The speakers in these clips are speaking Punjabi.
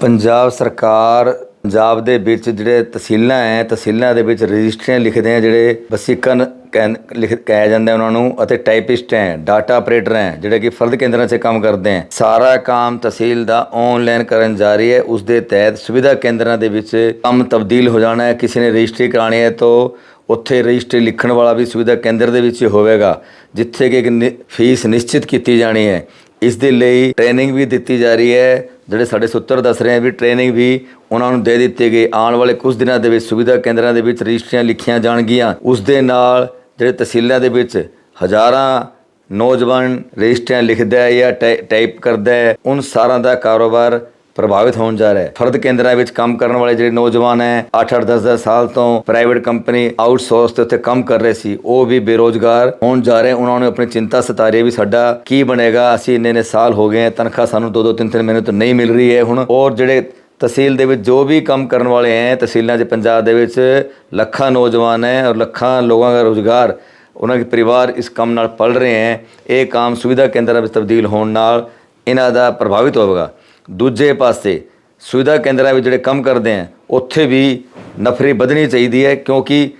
ਪੰਜਾਬ ਸਰਕਾਰ ਪੰਜਾਬ ਦੇ ਵਿੱਚ ਜਿਹੜੇ ਤਹਿਸੀਲਾਂ ਹੈ, ਤਹਿਸੀਲਾਂ ਦੇ ਵਿੱਚ ਰਜਿਸਟਰੀਆਂ ਲਿਖਦੇ ਆ, ਜਿਹੜੇ ਵਸੀਕਨ ਕਹਿ- ਲਿਖ, ਕਹਿ ਜਾਂਦਾ ਉਹਨਾਂ ਨੂੰ, ਅਤੇ ਟਾਈਪਿਸਟ ਹੈ ਡਾਟਾ ਆਪਰੇਟਰ ਹੈ, ਜਿਹੜੇ ਕਿ ਫਰਦ ਕੇਂਦਰਾਂ 'ਚ ਕੰਮ ਕਰਦੇ ਹੈ ਸਾਰਾ ਕੰਮ ਤਹਿਸੀਲ ਦਾ ਆਨਲਾਈਨ ਕਰਨ ਜਾ ਰਹੀ ਹੈ। ਉਸ ਦੇ ਤਹਿਤ ਸੁਵਿਧਾ ਕੇਂਦਰਾਂ ਦੇ ਵਿੱਚ ਕੰਮ ਤਬਦੀਲ ਹੋ ਜਾਣਾ ਹੈ। ਕਿਸੇ ਨੇ ਰਜਿਸਟਰੀ ਕਰਾਣੀ ਹੈ ਤਾਂ ਉੱਥੇ ਰਜਿਸਟਰੀ ਲਿਖਣ ਵਾਲਾ ਵੀ ਸੁਵਿਧਾ ਕੇਂਦਰ ਦੇ ਵਿੱਚ ਹੋਵੇਗਾ, ਜਿੱਥੇ ਕਿ ਇੱਕ ਨਿ- ਫੀਸ ਨਿਸ਼ਚਿਤ ਕੀਤੀ ਜਾਣੀ ਹੈ। ਇਸ ਦੇ ਲਈ ਟ੍ਰੇਨਿੰਗ ਵੀ ਦਿੱਤੀ ਜਾ ਰਹੀ ਹੈ। ਜਿਹੜੇ ਸਾਡੇ ਸੂਤਰ ਦੱਸ ਰਹੇ ਆ ਵੀ ਟ੍ਰੇਨਿੰਗ ਵੀ ਉਹਨਾਂ ਨੂੰ ਦੇ ਦਿੱਤੀ ਗਈ। ਆਉਣ ਵਾਲੇ ਕੁਝ ਦਿਨਾਂ ਦੇ ਵਿੱਚ ਸੁਵਿਧਾ ਕੇਂਦਰਾਂ ਦੇ ਵਿੱਚ ਰਜਿਸਟਰੀਆਂ ਲਿਖੀਆਂ ਜਾਣਗੀਆਂ। ਉਸ ਦੇ ਨਾਲ ਜਿਹੜੇ ਤਹਿਸੀਲਾਂ ਦੇ ਵਿੱਚ ਹਜ਼ਾਰਾਂ ਨੌਜਵਾਨ ਰਜਿਸਟਰੀਆਂ ਲਿਖਦਾ ਹੈ ਜਾਂ ਟਾਈ- ਟਾਈਪ ਕਰਦਾ ਹੈ ਉਹਨਾਂ ਸਾਰਿਆਂ ਦਾ ਕਾਰੋਬਾਰ ਪ੍ਰਭਾਵਿਤ ਹੋਣ ਜਾ ਰਿਹਾ ਹੈ। ਫਰਦ ਕੇਂਦਰਾਂ ਵਿੱਚ ਕੰਮ ਕਰਨ ਵਾਲੇ ਜਿਹੜੇ ਨੌਜਵਾਨ ਹੈ 8-8 10-10 ਸਾਲ ਤੋਂ ਪ੍ਰਾਈਵੇਟ ਕੰਪਨੀ ਆਊਟਸੋਰਸ ਤੇ ਉੱਤੇ ਕੰਮ ਕਰ ਰਹੇ ਸੀ, ਉਹ ਵੀ ਬੇਰੋਜ਼ਗਾਰ ਹੋਣ ਜਾ ਰਹੇ। ਉਹਨਾਂ ਨੂੰ ਆਪਣੀ ਚਿੰਤਾ ਸਤਾ ਰਹੀ ਵੀ ਸਾਡਾ ਕੀ ਬਣੇਗਾ? ਅਸੀਂ ਇੰਨੇ ਨੇ ਸਾਲ ਹੋ ਗਏ ਹੈ, ਤਨਖਾਹ ਸਾਨੂੰ 2-2 3-3 ਮਹੀਨੇ ਤੋਂ ਨਹੀਂ ਮਿਲ ਰਹੀ ਹੈ ਹੁਣ। ਔਰ ਜਿਹੜੇ ਤਹਿਸੀਲ ਦੇ ਵਿੱਚ ਜੋ ਵੀ ਕੰਮ ਕਰਨ ਵਾਲੇ ਹੈ, ਤਹਿਸੀਲਾਂ 'ਚ ਪੰਜਾਬ ਦੇ ਵਿੱਚ ਲੱਖਾਂ ਨੌਜਵਾਨ ਹੈ ਔਰ ਲੱਖਾਂ ਲੋਕਾਂ ਦਾ ਰੋਜ਼ਗਾਰ, ਉਹਨਾਂ ਦੇ ਪਰਿਵਾਰ ਇਸ ਕੰਮ ਨਾਲ ਪਲ ਰਹੇ ਹੈ। ਇਹ ਕੰਮ ਸੁਵਿਧਾ ਕੇਂਦਰਾਂ ਵਿੱਚ ਤਬਦੀਲ ਹੋਣ ਨਾਲ ਇਹਨਾਂ ਦਾ ਪ੍ਰਭਾਵਿਤ ਹੋਵੇਗਾ। ਦੂਜੇ ਪਾਸੇ ਸੁਵਿਧਾ ਕੇਂਦਰਾਂ ਵਿੱਚ ਜਿਹੜੇ ਕੰਮ ਕਰਦੇ ਆ, ਉੱਥੇ ਵੀ ਨਫਰੀ ਵਧਣੀ ਚਾਹੀਦੀ ਹੈ ਕਿਉਂਕਿ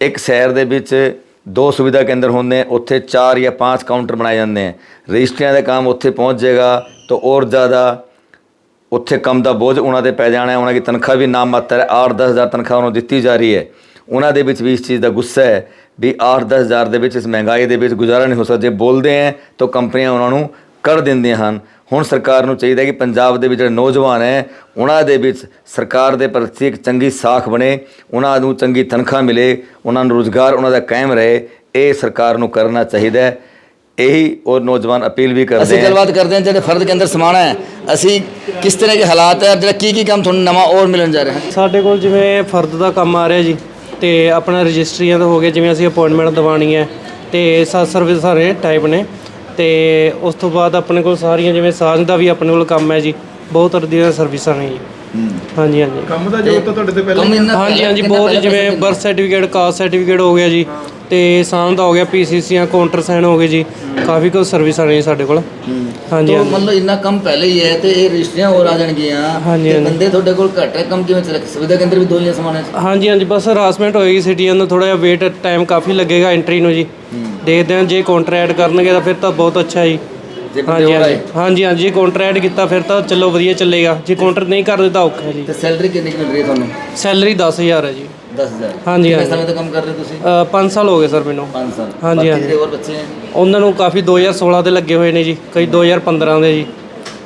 ਇੱਕ ਸ਼ਹਿਰ ਦੇ ਵਿੱਚ ਦੋ ਸੁਵਿਧਾ ਕੇਂਦਰ ਹੁੰਦੇ ਆ, ਉੱਥੇ ਚਾਰ ਜਾਂ ਪੰਜ ਕਾਊਂਟਰ ਬਣਾਏ ਜਾਂਦੇ ਆ। ਰਜਿਸਟਰੀਆਂ ਦਾ ਕੰਮ ਉੱਥੇ ਪਹੁੰਚ ਜਾਏਗਾ ਤਾਂ ਔਰ ਜ਼ਿਆਦਾ ਉੱਥੇ ਕੰਮ ਦਾ ਬੋਝ ਉਹਨਾਂ ਤੇ ਪੈ ਜਾਣਾ ਹੈ, ਉਹਨਾਂ ਦੀ ਤਨਖਾਹ ਵੀ ਨਾਮ ਮਾਤਰ ਹੈ 8-10 ਹਜ਼ਾਰ ਤਨਖਾਹ ਉਹਨੂੰ ਦਿੱਤੀ ਜਾ ਰਹੀ ਹੈ। ਉਹਨਾਂ ਦੇ ਵਿੱਚ ਵੀ ਇਸ ਚੀਜ਼ ਦਾ ਗੁੱਸਾ ਹੈ ਵੀ 8-10 ਹਜ਼ਾਰ ਦੇ ਵਿੱਚ ਇਸ ਮਹਿੰਗਾਈ ਦੇ ਵਿੱਚ ਗੁਜ਼ਾਰਾ ਨਹੀਂ ਹੋ ਸਕਦਾ। ਜੇ ਬੋਲਦੇ ਹੈ ਤਾਂ ਕੰਪਨੀਆਂ ਉਹਨਾਂ ਨੂੰ ਕਰ ਦਿੰਦੀਆਂ ਹਨ। ਹੁਣ ਸਰਕਾਰ ਨੂੰ ਚਾਹੀਦਾ ਹੈ ਕਿ ਪੰਜਾਬ ਦੇ ਵਿੱਚ ਜਿਹੜੇ ਨੌਜਵਾਨ ਹੈ ਉਹਨਾਂ ਦੇ ਵਿੱਚ ਸਰਕਾਰ ਦੇ ਪ੍ਰਤੀ ਇੱਕ ਚੰਗੀ ਸਾਖ ਬਣੇ ਉਹਨਾਂ ਨੂੰ ਚੰਗੀ ਤਨਖਾਹ ਮਿਲੇ ਉਹਨਾਂ ਨੂੰ ਰੋਜ਼ਗਾਰ ਉਹਨਾਂ ਦਾ ਕਾਇਮ ਰਹੇ ਇਹ ਸਰਕਾਰ ਨੂੰ ਕਰਨਾ ਚਾਹੀਦਾ ਹੈ। ਇਹੀ ਉਹ ਨੌਜਵਾਨ ਅਪੀਲ ਵੀ ਕਰਦੇ ਅਸੀਂ ਗੱਲਬਾਤ ਕਰਦੇ ਹਾਂ ਜਿਹੜੇ ਫਰਦ ਕੇਂਦਰ ਸਮਾਣਾ ਹੈ ਅਸੀਂ ਕਿਸ ਤਰ੍ਹਾਂ ਦੇ ਹਾਲਾਤ ਹੈ ਜਿਹੜਾ ਕੀ ਕੀ ਕੰਮ ਤੁਹਾਨੂੰ ਨਵਾਂ ਹੋਰ ਮਿਲਣ ਜਾ ਰਿਹਾ ਹੈ? ਸਾਡੇ ਕੋਲ ਜਿਵੇਂ ਫਰਦ ਦਾ ਕੰਮ ਆ ਰਿਹਾ ਜੀ ਤੇ ਆਪਣਾ ਰਜਿਸਟਰੀਆਂ ਦਾ ਹੋ ਗਿਆ ਜਿਵੇਂ ਅਸੀਂ ਅਪਾਇੰਟਮੈਂਟ ਦਿਵਾਉਣੀ ਹੈ ਤੇ ਸੱਤ ਸਰਵਿਸ ਸਾਰੇ ਟਾਈਪ ਨੇ। ਤੇ ਉਸ ਤੋਂ ਬਾਅਦ ਆਪਣੇ ਕੋਲ ਸਾਰੀਆਂ ਜਿਵੇਂ ਸਾਂਝ ਦਾ ਵੀ ਆਪਣੇ ਕੋਲ ਕੰਮ ਹੈ ਜੀ ਬਹੁਤ ਤਰ੍ਹਾਂ ਦੀਆਂ ਸਰਵਿਸਾਂ ਨੇ ਜੀ। ਹਾਂਜੀ ਹਾਂਜੀ। ਕੰਮ ਦਾ ਜੋ ਤਾਂ ਤੁਹਾਡੇ ਤੇ ਪਹਿਲਾਂ ਕੰਮ ਹਾਂਜੀ ਹਾਂਜੀ ਬਹੁਤ ਜਿਵੇਂ ਬਰਥ ਸਰਟੀਫਿਕੇਟ ਕਾਸਟ ਸਰਟੀਫਿਕੇਟ ਹੋ ਗਿਆ ਜੀ ਤੇ ਸਾਂਝ ਦਾ ਹੋ ਗਿਆ ਪੀਸੀਸੀਆਂ ਕਾਊਂਟਰ ਸਾਈਨ ਹੋ ਗਏ ਜੀ ਕਾਫੀ ਕੁਝ ਸਰਵਿਸਾਂ ਨੇ ਸਾਡੇ ਕੋਲ। ਹਾਂਜੀ ਤਾਂ ਹਾਂਜੀ। ਮੰਨ ਲਓ ਇੰਨਾ ਕੰਮ ਪਹਿਲੇ ਹੀ ਹੈ ਤੇ ਇਹ ਰਜਿਸਟਰੀਆਂ ਹੋਰ ਆ ਜਾਣਗੀਆਂ ਹਾਂਜੀ, ਤੇ। ਬੰਦੇ ਤੁਹਾਡੇ ਕੋਲ ਘੱਟ ਹੈ ਕੰਮ ਕਿਵੇਂ ਚੱਲੇ ਸੁਵਿਧਾ ਕੇਂਦਰ ਵੀ ਦੋ ਹੀ ਸਮਾਨ ਹੈ ਹਾਂਜੀ ਹਾਂਜੀ ਬਸ ਹਰਾਸਮੈਂਟ ਹੋਏਗੀ ਸਿਟੀਆਂ ਨੂੰ ਥੋੜਾ ਜਿਹਾ ਵੇਟ ਟਾਈਮ ਕਾਫੀ ਲੱਗੇਗਾ ਐਂਟਰੀ ਨੂੰ ਜੀ। ਦੇਖਦੇ ਹਾਂ ਜੇ ਕੰਟਰੈਕਟ ਕਰਨਗੇ ਤਾਂ ਫਿਰ ਤਾਂ ਬਹੁਤ ਅੱਛਾ ਜੀ। ਹਾਂਜੀ ਹਾਂਜੀ। ਹਾਂਜੀ ਹਾਂਜੀ ਜੇ ਕੰਟਰੈਕਟ ਕੀਤਾ ਫਿਰ ਤਾਂ ਚਲੋ ਵਧੀਆ ਚੱਲੇਗਾ। ਜੇ ਕਾਊਂਟਰ ਨਹੀਂ ਕਰਦੇ ਤਾਂ ਔਖਾ ਹੈ ਜੀ। ਤੇ ਸੈਲਰੀ ਕਿੰਨੀ ਕੁ ਮਿਲ ਰਹੀ ਹੈ ਤੁਹਾਨੂੰ? ਸੈਲਰੀ 10000 ਹੈ ਜੀ। 10000 ਹਾਂਜੀ, ਕਿੰਨੇ ਹਾਂਜੀ। ਸਮੇਂ ਤੋਂ ਕੰਮ ਕਰ ਰਹੇ ਹੋ ਤੁਸੀਂ? 5 ਸਾਲ ਹੋ ਗਏ ਸਰ ਮੈਨੂੰ। 5 ਸਾਲ। ਹਾਂਜੀ, ਬਾਕੀ ਹਾਂਜੀ। ਜਿਹੜੇ ਹੋਰ ਬੱਚੇ ਹੈ? ਉਹਨਾਂ ਨੂੰ ਕਾਫੀ 2016 ਦੇ ਲੱਗੇ ਹੋਏ ਨੇ ਜੀ ਕਈ 2015 ਦੇ ਜੀ।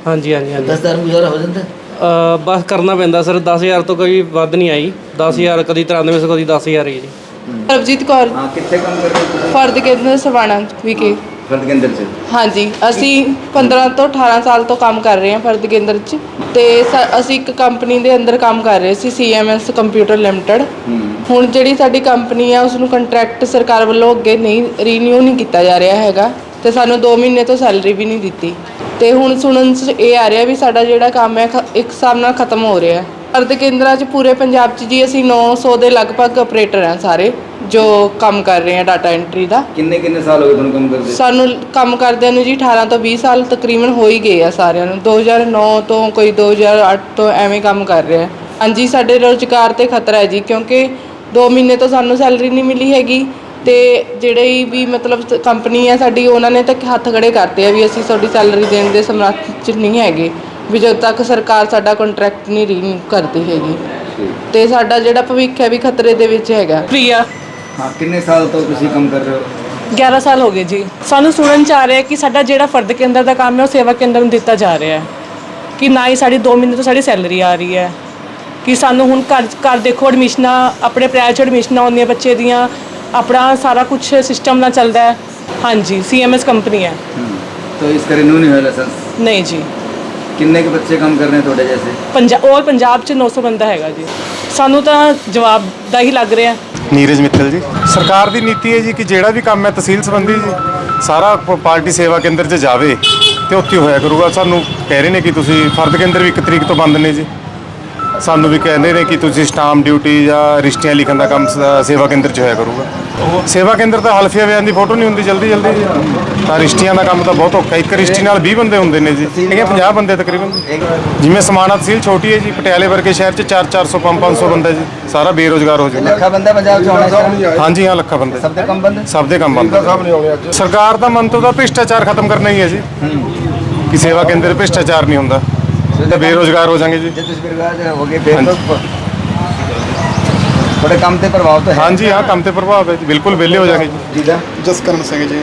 ਹਾਂਜੀ ਹਾਂਜੀ ਹਾਂਜੀ। 10000 ਗੁਜ਼ਾਰਾ ਹੋ ਜਾਂਦਾ? ਹੈ? ਅ, ਬਸ ਕਰਨਾ ਪੈਂਦਾ ਸਰ। 10000 ਤੋਂ ਕੋਈ ਵੱਧ ਨਹੀਂ ਆਈ। 10000 ਕਦੀ 93 ਸੌ ਕਦੀ 10000 ਹੀ ਜੀ। ਸਰਬਜੀਤ ਕੌਰ। ਹਾਂ ਕਿੱਥੇ ਕੰਮ ਕਰਦੇ ਹੋ ਤੁਸੀਂ? ਫਰਦ ਕੇਂਦਰ ਸਵਾਣਾ ਵਿਖੇ। ਫਰਦ ਕੇਂਦਰ 'ਚ? ਹਾਂਜੀ ਅਸੀਂ 15 ਤੋਂ 18 ਸਾਲ ਤੋਂ ਕੰਮ ਕਰ ਰਹੇ ਹਾਂ ਫਰਦ ਕੇਂਦਰ 'ਚ। ਤੇ ਸ- ਅਸੀਂ ਇੱਕ ਕੰਪਨੀ ਦੇ ਅੰਦਰ ਕੰਮ ਕਰ ਰਹੇ ਸੀ ਸੀਐਮਐਸ ਕੰਪਿਊਟਰ ਲਿਮਟਿਡ। ਹੁਣ ਜਿਹੜੀ ਸਾਡੀ ਕੰਪਨੀ ਆ ਉਸ ਨੂੰ ਕੰਟਰੈਕਟ ਸਰਕਾਰ ਵੱਲੋਂ ਅੱਗੇ ਨਹੀਂ ਰੀਨਿਊ ਨਹੀਂ ਕੀਤਾ ਜਾ ਰਿਹਾ ਹੈਗਾ। ਤੇ ਸਾਨੂੰ 2 ਮਹੀਨੇ ਤੋਂ ਸੈਲਰੀ ਵੀ ਨਹੀਂ ਦਿੱਤੀ। ਤੇ ਹੁਣ ਸੁਣਨ 'ਚ ਇਹ ਆ ਰਿਹਾ ਵੀ ਸਾਡਾ ਜਿਹੜਾ ਕੰਮ ਹੈ ਖ- ਇੱਕ ਹਿਸਾਬ ਨਾਲ ਖਤਮ ਹੋ ਰਿਹਾ। ਹੈ ਫਰਦ ਕੇਂਦਰਾਂ 'ਚ ਪੂਰੇ ਪੰਜਾਬ 'ਚ ਜੀ ਅਸੀਂ 900 ਦੇ ਲਗਭਗ ਆਪਰੇਟਰ ਹਾਂ ਸਾਰੇ ਜੋ ਕੰਮ ਕਰ ਰਹੇ ਹਾਂ ਡਾਟਾ ਐਂਟਰੀ ਦਾ। ਕਿੰਨੇ ਕਿੰਨੇ ਸਾਲ ਹੋ ਗਏ ਤੁਹਾਨੂੰ ਕੰਮ ਕਰਦੇ? ਸਾਨੂੰ ਕੰਮ ਕਰਦਿਆਂ ਨੂੰ ਜੀ 18 ਤੋਂ 20 ਸਾਲ ਤਕਰੀਬਨ ਹੋ ਹੀ ਗਏ ਆ ਸਾਰਿਆਂ ਨੂੰ। 2009 ਤੋਂ ਕੋਈ 2008 ਤੋਂ ਐਵੇਂ ਕੰਮ ਕਰ ਰਿਹਾ ਹੈ। ਹਾਂਜੀ ਸਾਡੇ ਰੋਜ਼ਗਾਰ ਤੇ ਖਤਰਾ ਹੈ ਜੀ ਕਿਉਂਕਿ 2 ਮਹੀਨੇ ਤੋਂ ਸਾਨੂੰ ਸੈਲਰੀ ਨਹੀਂ ਮਿਲੀ ਹੈਗੀ ਤੇ ਜਿਹੜੇ ਵੀ ਮਤਲਬ ਕੰਪਨੀ ਹੈ ਸਾਡੀ ਉਹਨਾਂ ਨੇ ਤਾਂ ਹੱਥ ਖੜੇ ਕਰਤੇ ਆ ਵੀ ਅਸੀਂ ਤੁਹਾਡੀ ਸੈਲਰੀ ਦੇਣ ਦੇ ਸਮਰੱਥ ਚ ਨਹੀਂ ਹੈਗੇ। ਵੀ ਜਦ ਤੱਕ ਸਰਕਾਰ ਸਾਡਾ ਕੰਟਰੈਕਟ ਨਹੀਂ ਰੀਨਿਊ ਕਰਦੀ ਹੈਗੀ। ਤੇ ਸਾਡਾ ਜਿਹੜਾ ਭਵਿੱਖ ਹੈ ਵੀ ਖਤਰੇ ਦੇ ਵਿੱਚ ਹੈਗਾ। ਪ੍ਰਿਆ। ਹਾਂ ਕਿੰਨੇ ਸਾਲ ਤੋਂ ਤੁਸੀਂ ਕੰਮ ਕਰ ਰਹੇ ਹੋ? 11 ਸਾਲ ਹੋ ਗਏ ਜੀ। ਸਾਨੂੰ ਸੁਣਨ ਚ ਆ ਰਿਹਾ ਕਿ ਸਾਡਾ ਜਿਹੜਾ ਫਰਦ ਕੇਂਦਰ ਦਾ ਕੰਮ ਹੈ ਉਹ ਸੇਵਾ ਕੇਂਦਰ ਨੂੰ ਦਿੱਤਾ ਜਾ ਰਿਹਾ ਹੈ। ਕਿ ਨਾ ਹੀ ਸਾਡੀ 2 ਮਹੀਨੇ ਤੋਂ ਸਾਡੀ ਸੈਲਰੀ ਆ ਰਹੀ ਹੈ। ਕਿ ਸਾਨੂੰ ਹੁਣ ਘਰ ਘਰ ਦੇਖੋ ਐਡਮਿਸ਼ਨਾਂ ਆਪਣੇ ਪ੍ਰਾਈਵੇਟ ਐਡਮਿਸ਼ਨਾਂ ਆਉਂਦੀਆਂ ਬੱਚੇ ਦੀਆਂ। ਆਪਣਾ ਸਾਰਾ ਕੁਝ ਸਿਸਟਮ ਨਾਲ ਚੱਲਦਾ ਹੈ। ਹਾਂਜੀ ਸੀਐਮਐਸ ਕੰਪਨੀ ਹੈ। ਤਾਂ ਇਸ ਕਰੇ ਨੂੰ ਨਹੀਂ ਹੋਇਆ ਲਾਇਸੈਂਸ ਨਹੀਂ ਜੀ। ਕਿੰਨੇ ਕੁ ਬੱਚੇ ਕੰਮ ਕਰ ਰਹੇ ਤੁਹਾਡੇ ਜੈਸੇ? ਪੰਜਾਬ ਔਰ ਪੰਜਾਬ ਚ 900 ਬੰਦਾ ਹੈਗਾ ਜੀ। ਸਾਨੂੰ ਤਾਂ ਜਵਾਬ ਦਾ ਹੀ ਲੱਗ ਰਿਹਾ। ਨੀਰਜ ਮਿੱਤਲ ਜੀ। ਸਰਕਾਰ ਦੀ ਨੀਤੀ ਹੈ ਜੀ ਕਿ ਜਿਹੜਾ ਵੀ ਕੰਮ ਹੈ ਤਹਿਸੀਲ ਸੰਬੰਧੀ ਜੀ ਸਾਰਾ ਪਾਰਟੀ ਸੇਵਾ ਕੇਂਦਰ 'ਚ ਜਾਵੇ ਤੇ ਉੱਥੇ ਹੋਇਆ ਕਰੂਗਾ। ਸਾਨੂੰ ਕਹਿ ਰਹੇ ਨੇ ਕਿ ਤੁਸੀਂ ਫਰਦ ਕੇਂਦਰ ਵੀ ਇੱਕ ਤਰੀਕ ਤੋਂ ਬੰਦ ਨੇ ਜੀ। ਸਾਨੂੰ ਵੀ ਕਹਿੰਦੇ ਨੇ ਕਿ ਤੁਸੀਂ ਸਟਾਮ ਡਿਊਟੀ ਜਾਂ ਰਿਸ਼ਤਿਆਂ ਲਿਖਣ ਦਾ ਕੰਮ ਸ- ਸੇਵਾ ਕੇਂਦਰ 'ਚ ਹੋਇਆ ਕਰੂਗਾ। ਸੇਵਾ ਕੇਂਦਰ ਤਾਂ ਹਲਫੀਆ ਵਿਆਹ ਦੀ ਫੋਟੋ ਨਹੀਂ ਹੁੰਦੀ ਜਲਦੀ ਜਲਦੀ। ਜੀ ਤਾਂ ਰਿਸ਼ਤਿਆਂ ਦਾ ਕੰਮ ਤਾਂ ਬਹੁਤ ਔਖਾ ਇੱਕ ਰਿਸ਼ਤੀ ਨਾਲ 20 ਬੰਦੇ ਹੁੰਦੇ ਨੇ ਜੀ। ਇਹ 50 ਬੰਦੇ ਤਕਰੀਬਨ। ਜਿਵੇਂ ਸਮਾਣਾ ਤਹਿਸੀਲ ਛੋਟੀ ਹੈ ਜੀ ਪਟਿਆਲੇ ਵਰਗੇ ਸ਼ਹਿਰ 'ਚ 4 400 5 500 ਬੰਦਾ ਜੀ। ਸਾਰਾ ਬੇਰੋਜ਼ਗਾਰ ਹੋ ਜਾਊਗਾ ਲੱਖਾ ਬੰਦਾ ਪੰਜਾਬ ਚ ਹੋਣਾ ਚਾਹੀਦਾ। ਹਾਂਜੀ ਹਾਂ ਲੱਖਾਂ ਬੰਦੇ। ਸਭ ਦੇ ਕੰਮ ਬੰਦ? ਸਭ ਦੇ ਕੰਮ ਬੰਦ। ਸਰਕਾਰ ਦਾ ਮੰਤਵ ਤਾਂ ਭ੍ਰਿਸ਼ਟਾਚਾਰ ਖਤਮ ਕਰਨਾ ਹੀ ਹੈ ਜੀ। ਕਿ ਸੇਵਾ ਕੇਂਦਰ ਭ੍ਰਿਸ਼ਟਾਚਾਰ ਨਹੀਂ ਹੁੰਦਾ। ਤਾਂ ਬੇਰੋਜ਼ਗਾਰ ਹੋ ਜਾਣਗੇ ਜੀ। ਜੇ ਤੁਸੀਂ ਬੇਰੁਜ਼ਗਾਰ ਹੋ ਗਏ ਫਿਰ ਤਾਂ ਤੁਹਾਡੇ ਕੰਮ ਤੇ ਪ੍ਰਭਾਵ ਤਾਂ ਹੈ। ਹਾਂਜੀ ਹਾਂ ਕੰਮ ਤੇ ਪ੍ਰਭਾਵ ਹੈ ਜੀ ਬਿਲਕੁਲ ਵਿਹਲੇ ਹੋ ਜਾਣਗੇ ਜੀ। ਜੀ ਦਾ ਜਸਕਰਨ ਸਿੰਘ ਜੀ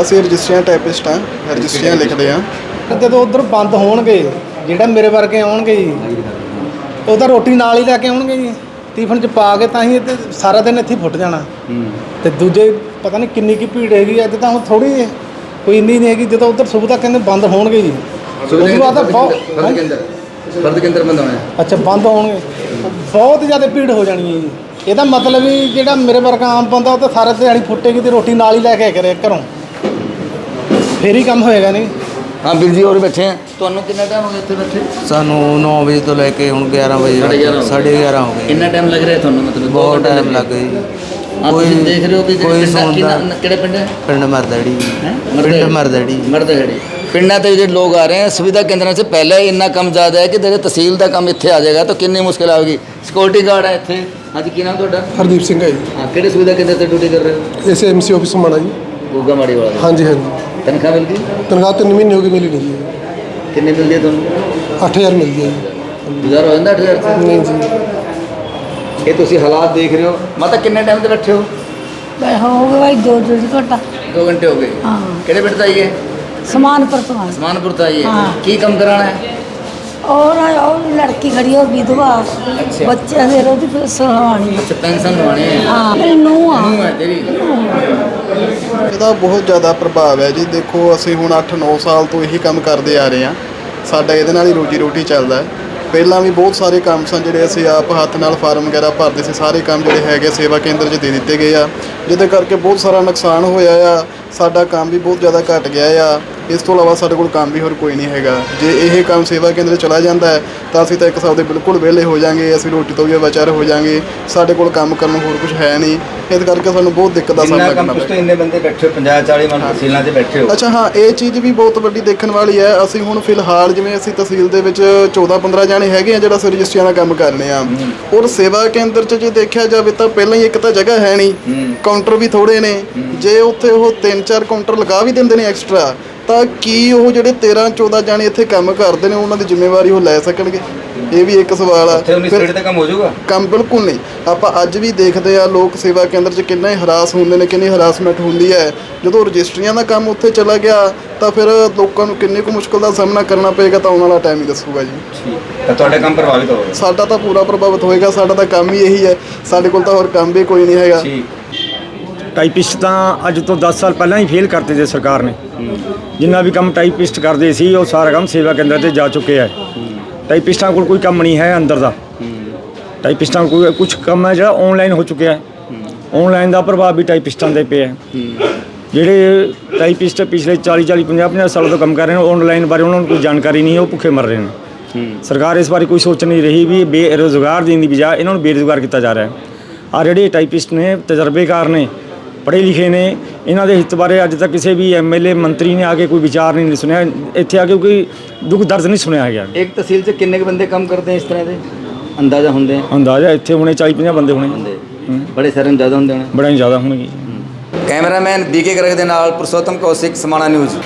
ਅਸੀਂ ਰਜਿਸਟਰੀਆਂ ਟਾਈਪਿਸਟ ਹਾਂ ਰਜਿਸਟਰੀਆਂ ਲਿਖਦੇ ਹਾਂ। ਜਦੋਂ ਉਧਰ ਬੰਦ ਹੋਣਗੇ ਜਿਹੜਾ ਮੇਰੇ ਵਰਗੇ ਆਉਣਗੇ ਜੀ ਉਹ ਤਾਂ ਰੋਟੀ ਨਾਲ ਹੀ ਲੈ ਕੇ ਆਉਣਗੇ ਜੀ। ਟਿਫਨ ਚ ਪਾ ਕੇ ਤਾਂ ਹੀ ਤੇ ਸਾਰਾ ਦਿਨ ਇੱਥੇ ਫੁੱਟ ਜਾਣਾ। ਤੇ ਦੂਜੇ ਪਤਾ ਨਹੀਂ ਕਿੰਨੀ ਕੀ ਭੀੜ ਹੈਗੀ ਅੱਜ ਤਾਂ ਹੁਣ ਥੋੜੀ ਹੈ। ਕੋਈ ਇੰਨੀ ਨਹੀਂ ਹੈਗੀ ਜਦੋਂ ਉਧਰ ਸੁਵਿਧਾ ਕਹਿੰਦੇ ਬੰਦ ਹੋਣਗੇ ਜੀ। ਉਸ ਤੋਂ ਬਾਅਦ ਤਾਂ ਬਹੁਤ ਫਰਦ ਕੇ ਅੰਦਰ। ਫਰਦ ਕੇ ਅੰਦਰ ਬੰਦ ਹੋਣਾ ਹੈ। ਅੱਛਾ ਬੰਦ ਹੋਣਗੇ। ਬਹੁਤ ਜ਼ਿਆਦਾ ਭੀੜ ਹੋ ਜਾਣੀ ਹੈ ਜੀ। ਇਹਦਾ ਮਤਲਬ ਵੀ ਜਿਹੜਾ ਮੇਰੇ ਵਰਗਾ ਆਮ ਬੰਦਾ ਉਹ ਤਾਂ ਸਾਰਾ ਦਿਹਾੜੀ ਫੁੱਟੇਗੀ ਤੇ ਰੋਟੀ ਨਾਲ ਹੀ ਲੈ ਕੇ ਕਰੇ ਘਰੋਂ। ਫੇਰ ਹੀ ਕੰਮ ਹੋਏਗਾ ਨਹੀਂ? ਹਾਂ ਵੀਰ ਜੀ ਹੋਰ ਬੈਠੇ ਆ? ਤੁਹਾਨੂੰ ਕਿੰਨਾ ਟਾਈਮ ਹੋ ਗਿਆ ਇੱਥੇ ਬੈਠੇ? ਸਾਨੂੰ 9 ਵਜੇ ਤੋਂ ਲੈ ਕੇ ਹੁਣ 11 ਵਜੇ ਸਾਢੇ ਗਿਆਰਾਂ ਹੋ ਗਏ। 11:30 ਹੋ ਗਏ। ਕਿੰਨਾ ਟਾਈਮ ਲੱਗ ਰਿਹਾ ਤੁਹਾਨੂੰ ਮਤਲਬ? ਦੋ ਬਹੁਤ ਟਾਈਮ ਲੱਗੇ। ਗਿਆ ਹਾਂ, ਜੀ ਤੁਸੀਂ ਦੇਖ ਰਹੇ ਹੋ ਵੀ ਕੋਈ ਜਿਹੜੇ ਪਿੰਡਾਂ- ਸੁਣਦਾ ਕਿੰਨਾ- ਕਿਹੜੇ ਪਿੰਡ ਹੈ? ਪਿੰਡ ਮਰਦੜੀ। हैं? ਪਿੰਡ ਮਰਦੜੀ। ਮਰਦਗੜੀ ਪਿੰਡਾਂ ਤੇ ਜਿਹੜੇ ਲੋਕ ਆ ਰਹੇ हैं ਸੁਵਿਧਾ ਕੇਂਦਰਾਂ 'ਚ ਪਹਿਲਾਂ ਹੀ ਇੰਨਾ ਕੰਮ ਜ਼ਿਆਦਾ ਹੈ ਕਿ ਜਿਹੜੇ ਤਹਿਸੀਲ ਦਾ ਕੰਮ ਇੱਥੇ ਆ ਜਾਏਗਾ ਤਾਂ ਕਿੰਨੀ ਮੁਸ਼ਕਿਲ ਆਵੇਗੀ ਸਿਕਿਉਰਿਟੀ ਗਾਰਡ ਹੈ ਇੱਥੇ। ਅੱਜ ਕੀ ਨਾਮ ਤੁਹਾਡਾ? ਹਰਦੀਪ ਸਿੰਘ ਹੈ ਜੀ। ਹਾਂ ਕਿਹੜੇ ਸੁਵਿਧਾ ਕੇਂਦਰ ਤੇ ਡਿਊਟੀ ਕਰ ਰਹੇ ਹੋ? ਇਸੇ ਐਮਸੀ ਆਫਿਸ ਮਾਣਾ ਜੀ। ਗੋਗਾ ਮਾੜੀ ਵਾਲਾ। ਦੇ। ਹਾਂਜੀ ਹਾਂਜੀ। ਤਨਖਾਹ ਮਿਲ ਗਈ? ਤਨਖਾਹ ਤਿੰਨ ਮਹੀਨੇ ਹੋ ਗਏ ਮਿਲੀ ਨਹੀਂ ਜੀ। ਕਿੰਨੀ ਮਿਲਦੀ ਹੈ ਤੁਹਾਨੂੰ? 8000 ਮਿਲਦੀ ਹੈ ਜੀ। ਗੁਜ਼ਾਰਾ ਹੋ ਜਾਂਦਾ 8000 ਚ? ਨਹੀਂ ਜੀ। ਇਹ ਤੁਸੀਂ ਹਾਲਾਤ ਦੇਖ ਰਹੇ ਹੋ। ਮਾਤਾ ਕਿੰਨੇ ਟਾਈਮ ਤੇ ਬੈਠੇ ਹੋ? ਮੈਂ ਹੋ ਗਏ ਭਾਈ ਦੋ ਡੇਢ ਘੰਟਾ। 2 ਘੰਟੇ ਹੋ ਗਏ। ਹਾਂ। ਕਿਹੜੇ ਪਿੰਡ ਤੋਂ ਆਈਏ ਸਮਾਨ पर तो है ਸਮਾਨਪੁਰ ਤੋਂ ਆਈਏ हाँ। ਕੀ ਕੰਮ ਕਰਾਣਾ ਹੈ और और लड़की खड़ी हो विधवा बच्चे दे रोटी फिर सुहानी ਅੱਛਾ ਪੈਨਸ਼ਨ ਲਵਾਣੇ ਹੈ हाँ मेरी नूह आ ਨੂੰ ਹੈ ਤੇਰੀ ਇਹਦਾ ਬਹੁਤ ਜ਼ਿਆਦਾ ਪ੍ਰਭਾਵ ਹੈ ਜੀ ਦੇਖੋ ਅਸੀਂ ਹੁਣ 8-9 ਸਾਲ ਤੋਂ ਇਹੀ ਕੰਮ ਕਰਦੇ ਆ ਰਹੇ ਹਾਂ ਸਾਡਾ ਇਹਦੇ ਨਾਲ ਹੀ ਰੋਜੀ ਰੋਟੀ ਚੱਲਦਾ ਹੈ ਪਹਿਲਾਂ ਵੀ ਬਹੁਤ ਸਾਰੇ ਕੰਮ ਸਨ ਜਿਹੜੇ ਅਸੀਂ ਆਪ ਹੱਥ ਨਾਲ ਫਾਰਮ ਵਗੈਰਾ ਭਰਦੇ ਸੀ ਸਾਰੇ ਕੰਮ ਜਿਹੜੇ ਹੈਗੇ ਸੇਵਾ ਕੇਂਦਰ 'ਚ ਦੇ ਦਿੱਤੇ ਗਏ ਆ ਜਿਹਦੇ ਕਰਕੇ ਬਹੁਤ ਸਾਰਾ ਨੁਕਸਾਨ ਹੋਇਆ ਆ ਸਾਡਾ ਕੰਮ ਵੀ ਬਹੁਤ ਜ਼ਿਆਦਾ ਘਟ ਗਿਆ ਆ। ਇਸ ਤੋਂ ਇਲਾਵਾ ਸਾਡੇ ਕੋਲ ਕੰਮ ਵੀ ਹੋਰ ਕੋਈ ਨਹੀਂ ਹੈਗਾ। ਜੇ ਇਹ ਕੰਮ ਸੇਵਾ ਕੇਂਦਰ ਚਲਾ ਜਾਂਦਾ ਹੈ ਤਾਂ ਅਸੀਂ ਤਾਂ ਇੱਕ ਹਿਸਾਬ ਦੇ ਬਿਲਕੁਲ ਵਿਹਲੇ ਹੋ ਜਾਾਂਗੇ ਅਸੀਂ ਰੋਟੀ ਤੋਂ ਵੀ ਵਿਚਾਰ ਹੋ ਜਾਾਂਗੇ। ਸਾਡੇ ਕੋਲ ਕੰਮ ਕਰਨ ਨੂੰ ਹੋਰ ਕੁਝ ਹੈ ਨਹੀਂ। ਇਸ ਕਰਕੇ ਸਾਨੂੰ ਬਹੁਤ ਦਿੱਕਤ ਦਾ ਸਾਹਮਣਾ ਕਰਨਾ ਪਿਆ ਇੰਨੇ ਬੰਦੇ ਬੈਠੇ ਹੋ 50 40 ਮਨ ਤਹਿਸੀਲਾਂ 'ਚ ਬੈਠੇ ਹੋ। ਅੱਛਾ ਹਾਂ ਇਹ ਚੀਜ਼ ਵੀ ਬਹੁਤ ਵੱਡੀ ਦੇਖਣ ਵਾਲੀ ਹੈ। ਅਸੀਂ ਹੁਣ ਫਿਲਹਾਲ ਜਿਵੇਂ ਅਸੀਂ ਤਹਿਸੀਲ ਦੇ ਵਿੱਚ 14 15 ਜਾਣੇ ਹੈਗੇ ਆ ਜਿਹੜਾ ਰਜਿਸਟਰੀਆਂ ਦਾ ਕੰਮ ਕਰਨੇ ਆ। ਔਰ ਸੇਵਾ ਕੇਂਦਰ 'ਚ ਜੇ ਦੇਖਿਆ ਜਾਵੇ ਤਾਂ ਪਹਿਲਾਂ ਹੀ ਇੱਕ ਤਾਂ ਜਗ੍ਹਾ ਹੈ ਨਹੀਂ। ਕਾਊਂਟਰ ਵੀ ਥੋੜੇ ਨੇ। ਜੇ ਉੱਥੇ ਉਹ 3-4 ਕਾਊਂਟਰ ਲਗਾ ਵੀ ਦਿੰਦੇ ਨੇ ਐਕਸਟਰਾ ਤਾਂ ਕੀ ਉਹ ਜਿਹੜੇ 13 14 ਜਾਣੇ ਇੱਥੇ ਕੰਮ ਕਰਦੇ ਨੇ ਉਹਨਾਂ ਦੀ ਜ਼ਿੰਮੇਵਾਰੀ ਉਹ ਲੈ ਸਕਣਗੇ? ਇਹ ਵੀ ਇੱਕ ਸਵਾਲ ਆ। ਉੱਥੇ 19 ਫਿਰ- ਤੇ ਕੰਮ ਹੋ ਜਾਊਗਾ? ਕੰਮ ਬਿਲਕੁਲ ਨਹੀਂ। ਆਪਾਂ ਅੱਜ ਵੀ ਦੇਖਦੇ ਆ ਲੋਕ ਸੇਵਾ ਕੇਂਦਰ 'ਚ ਕਿੰਨਾ ਹੀ ਹਰਾਸ ਹੁੰਦੇ ਨੇ ਕਿੰਨੀ ਹਰਾਸਮੈਂਟ ਹੁੰਦੀ ਹੈ। ਜਦੋਂ ਰਜਿਸਟਰੀਆਂ ਦਾ ਕੰਮ ਉੱਥੇ ਚਲਾ ਗਿਆ ਤਾਂ ਫਿਰ ਲੋਕਾਂ ਨੂੰ ਕਿੰਨੀ ਕੁ ਮੁਸ਼ਕਲ ਦਾ ਸਾਹਮਣਾ ਕਰਨਾ ਪਏਗਾ ਤਾਂ ਆਉਣ ਵਾਲਾ ਟਾਈਮ ਹੀ ਦੱਸੂਗਾ ਜੀ। ਤਾਂ ਤੁਹਾਡੇ ਕੰਮ ਪ੍ਰਭਾਵਿਤ ਹੋਵੇ ਸਾਡਾ ਤਾਂ ਪੂਰਾ ਪ੍ਰਭਾਵਿਤ ਹੋਏਗਾ ਸਾਡਾ ਤਾਂ ਕੰਮ ਹੀ ਇਹੀ ਹੈ। ਸਾਡੇ ਕੋਲ ਤਾਂ ਹੋਰ ਕੰਮ ਵੀ ਕੋਈ ਨਹੀਂ ਹੈਗਾ। ਠੀਕ। ਟਾਈਪਿਸਟ ਤਾਂ ਅੱਜ ਤੋਂ 10 ਸਾਲ ਪਹਿਲਾਂ ਹੀ ਫੇਲ ਕਰਤੇ ਸੀ ਸਰਕਾਰ ਨੇ। ਜਿੰਨਾ ਵੀ ਕੰਮ ਟਾਈਪਿਸਟ ਕਰਦੇ ਸੀ, ਉਹ ਸਾਰਾ ਕੰਮ ਸੇਵਾ ਕੇਂਦਰ ਤੇ ਜਾ ਚੁੱਕੇ ਹੈ ਟਾਈਪਿਸਟਾਂ ਕੋਲ ਕੋਈ ਕੰਮ ਨਹੀਂ ਹੈ ਅੰਦਰ ਦਾ। ਟਾਈਪਿਸਟਾਂ ਕੋਲ ਕੁਝ ਕੰਮ ਹੈ ਜਿਹੜਾ ਆਨਲਾਈਨ ਹੋ ਚੁੱਕਿਆ ਹੈ। ਆਨਲਾਈਨ ਦਾ ਪ੍ਰਭਾਵ ਵੀ ਟਾਈਪਿਸਟਾਂ ਦੇ ਪਿਆ ਜਿਹੜੇ ਟਾਈਪਿਸਟ ਪਿਛਲੇ 40 40 50 50 ਸਾਲਾਂ ਤੋਂ ਕੰਮ ਕਰ ਰਹੇ ਨੇ ਆਨਲਾਈਨ ਬਾਰੇ ਉਹਨਾਂ ਨੂੰ ਕੋਈ ਜਾਣਕਾਰੀ ਨਹੀਂ ਹੈ ਉਹ ਭੁੱਖੇ ਮਰ ਰਹੇ ਨੇ। ਸਰਕਾਰ ਇਸ ਬਾਰੇ ਕੋਈ ਸੋਚ ਨਹੀਂ ਰਹੀ ਵੀ ਬੇਰੁਜ਼ਗਾਰ ਦੇਣ ਦੀ ਬਜਾਏ ਇਹਨਾਂ ਨੂੰ ਬੇਰੁਜ਼ਗਾਰ ਕੀਤਾ ਜਾ ਰਿਹਾ ਹੈ। ਆ ਜਿਹੜੇ ਟਾਈਪਿਸਟ ਨੇ, ਤਜਰਬੇਕਾਰ ਨੇ ਪੜ੍ਹੇ ਲਿਖੇ ਨੇ। ਇਹਨਾਂ ਦੇ ਹਿੱਤ ਬਾਰੇ ਅੱਜ ਤੱਕ ਕਿਸੇ ਵੀ ਐਮਐਲਏ ਮੰਤਰੀ ਨੇ ਆ ਕੇ ਕੋਈ ਵਿਚਾਰ ਨਹੀਂ ਸੁਣਿਆ। ਇੱਥੇ ਆ ਕੇ ਕੋਈ ਦੁੱਖ ਦਰਦ ਨਹੀਂ ਸੁਣਿਆ ਗਿਆ ਇੱਕ ਤਹਿਸੀਲ 'ਚ ਕਿੰਨੇ ਕੁ ਬੰਦੇ ਕੰਮ ਕਰਦੇ ਹੈ ਇਸ ਤਰ੍ਹਾਂ ਦੇ? ਅੰਦਾਜ਼ਾ ਹੁੰਦੇ ਆ? ਅੰਦਾਜ਼ਾ ਇੱਥੇ ਹੁਣੇ 40 50 ਬੰਦੇ ਹੋਣੇ। ਬੜੇ ਸਾਰੇ ਜ਼ਿਆਦਾ ਹੁੰਦੇ ਹੋਣੇ। ਬੜਾ ਹੀ ਜ਼ਿਆਦਾ ਹੋਣਗੇ। ਕੈਮਰਾਮੈਨ ਬੀਕੇ ਗਰਗ ਦੇ ਨਾਲ ਪੁਰਸ਼ੋਤਮ ਕੌਸ਼ਿਕ ਸਮਾਣਾ ਨਿਊਜ਼।